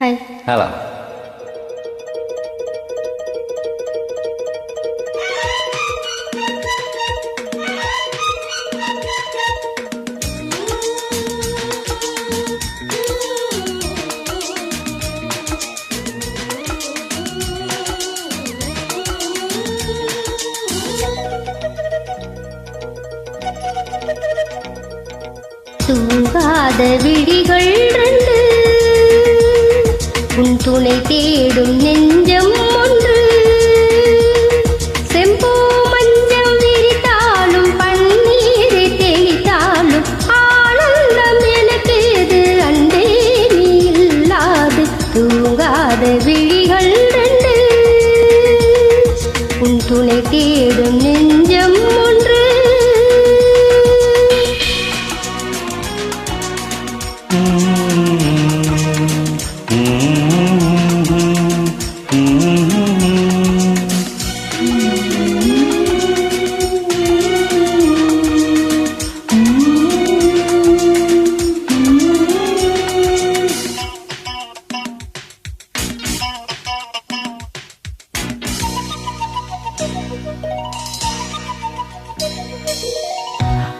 Hi hello தூங்காத விழிகள் ரெண்டு உன் துணை தேடும் நெஞ்சம் ஒன்று. செம்போ மஞ்சம் விரித்தாலும் பன்னீரை தெளித்தாலும் ஆனந்தம் எனக்கு இது அன்பே நீ இல்லாது தூங்காத விழிகள் ரெண்டு. உன் துணை தேடும்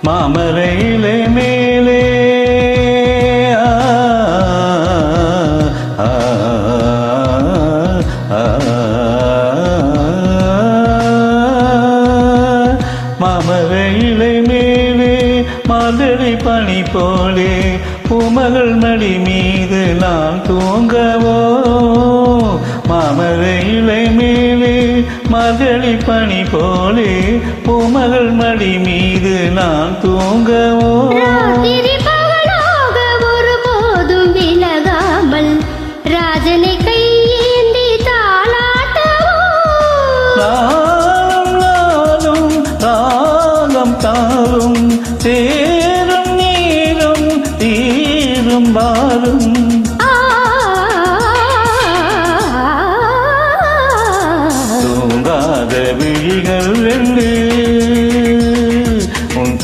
மாமரையிலே மேலே. ஆ, மாமரையிலே மேலே மாதிரி பணி போலே பூமகள் மடி மீது நான் தூங்கவோ. மகளி பனி போலே பூமகள் மடி மீது நான் தூங்கவோ? ஒருபோதும் விலகாமல் ராஜனை கையேந்தி தாளாட்டவோ? நாளும் நாளும் தாகம் தாரும் தேரும் நீரும் தீரும் பாரும்.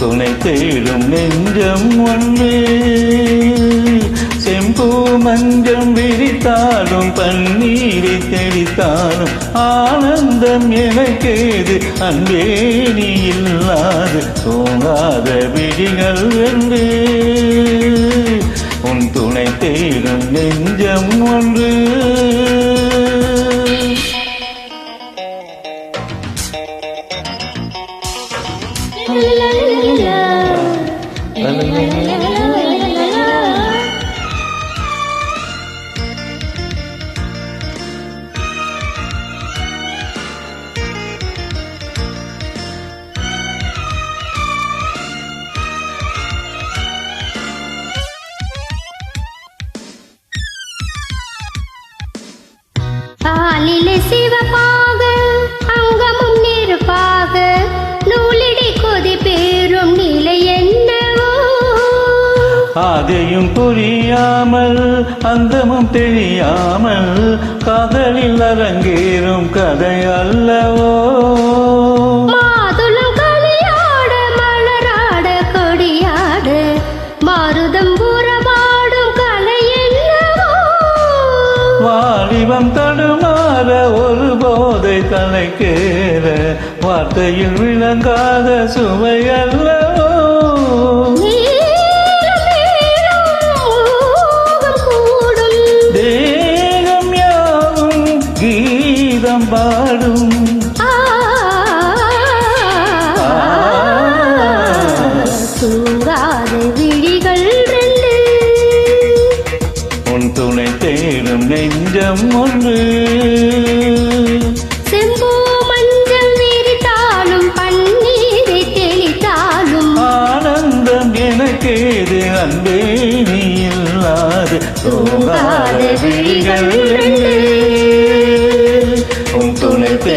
துணை தேடும் நெஞ்சம் ஒன்று. செம்பூ மஞ்சம் விரித்தாலும் பன்னீரை தெளித்தாலும் ஆனந்தம் எனக்கேது. அன்பே நீ இல்லாது தூங்காத விழிகள் ரெண்டு உன் துணை தேடும் நெஞ்சம் ஒன்று. காலிலே சிவப்பாக அங்கமும் நெருப்பாக நூலிடி கொதி பேரும் நிலை என்னவோ? ஆதையும் புரியாமல் அந்தமும் தெரியாமல் காதலில் அரங்கேறும் கதை அல்லவோ? கலை என்னவோ? வாலிபம் தடுமாற ஒரு தலைக்கேற வார்த்தையில் விளங்காத சுவை அல்லவோ தேகம் யாவும் கீதம் பாடும். தூங்காத விழிகள் உன் துணை தேடும் நெஞ்சம் ஒன்று. தேவியில்லாது தோங்காத விழிகள் உன் துணை பே